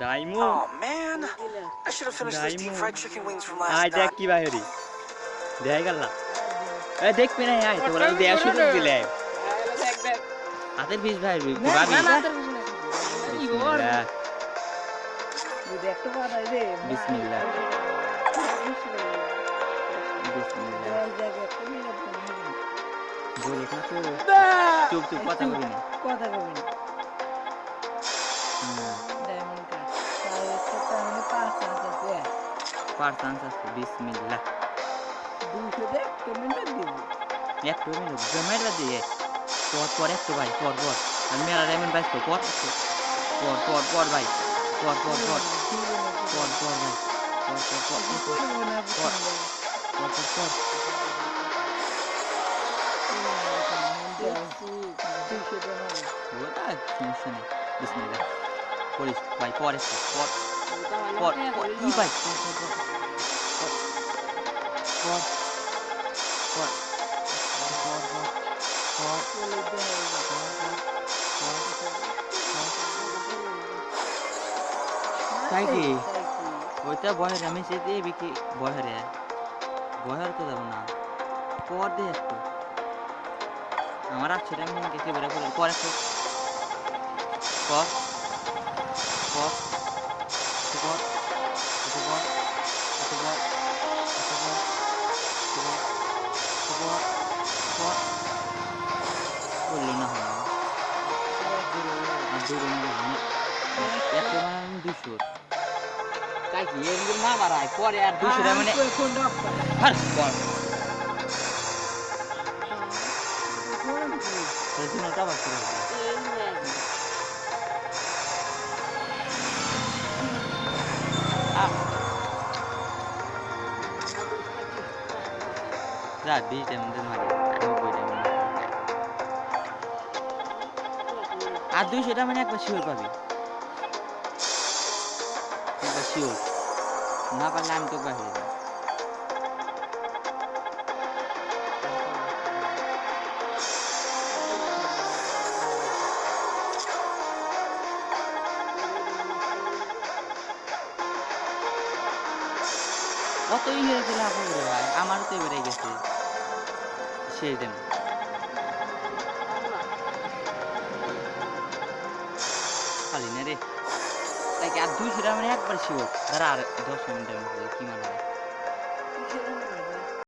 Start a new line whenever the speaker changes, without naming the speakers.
ডাইমো
আইটা
কি বাহিরি দেখাই গেল না এ দেখবি না আই তোমরা যদি একশো জন দিলে। হাতের বিষ ভাই ভাবি। বিসমিল্লাহ। বিসমিল্লাহ। চুপ চুপ কথা বলি
কথা বলি
পার চান্স আছে বিসমিল্লাহ এক মিনিট জমেলা দিয়ে পর পর একটু ভাই পর পর আর মেলা রেমেন বাইশ পর পর পর পর পর ভাই পর পর পর পর পর ভাই পর পর পর পর পর পর পর ওটা সমস্যা নেই বিসমিল্লাহ করিস পর একটু পর পর পর God. What? God, God, God. God. କାହିଁକି ବୋଇତା ବହରେ ଆମେ ସେଇଠି ବିକି ବହରେ ବହର ତ ଦେବନା পর দিয়ে একটু আমার আর ছেলে আমি দেখে বেরো করলাম পর একটু পর পর না হয়। না বাড়ায় পরে আর দুশো মানে যা দিয়েছে আমাদের মাঝে আমি বই আর দুইশোটা মানে একবার শিওর পাবি। একবার শিওর না পারলে আমি তো বাহিরে যাব কত ইয়ে দিলে আপনি ভাই আমারও তো এবারে গেছে। সেই দিন। খালি না রে। তাই আর দুইশো টাকা মানে একবার শিওর। দাঁড়া আর দশ মিনিট কি মানে?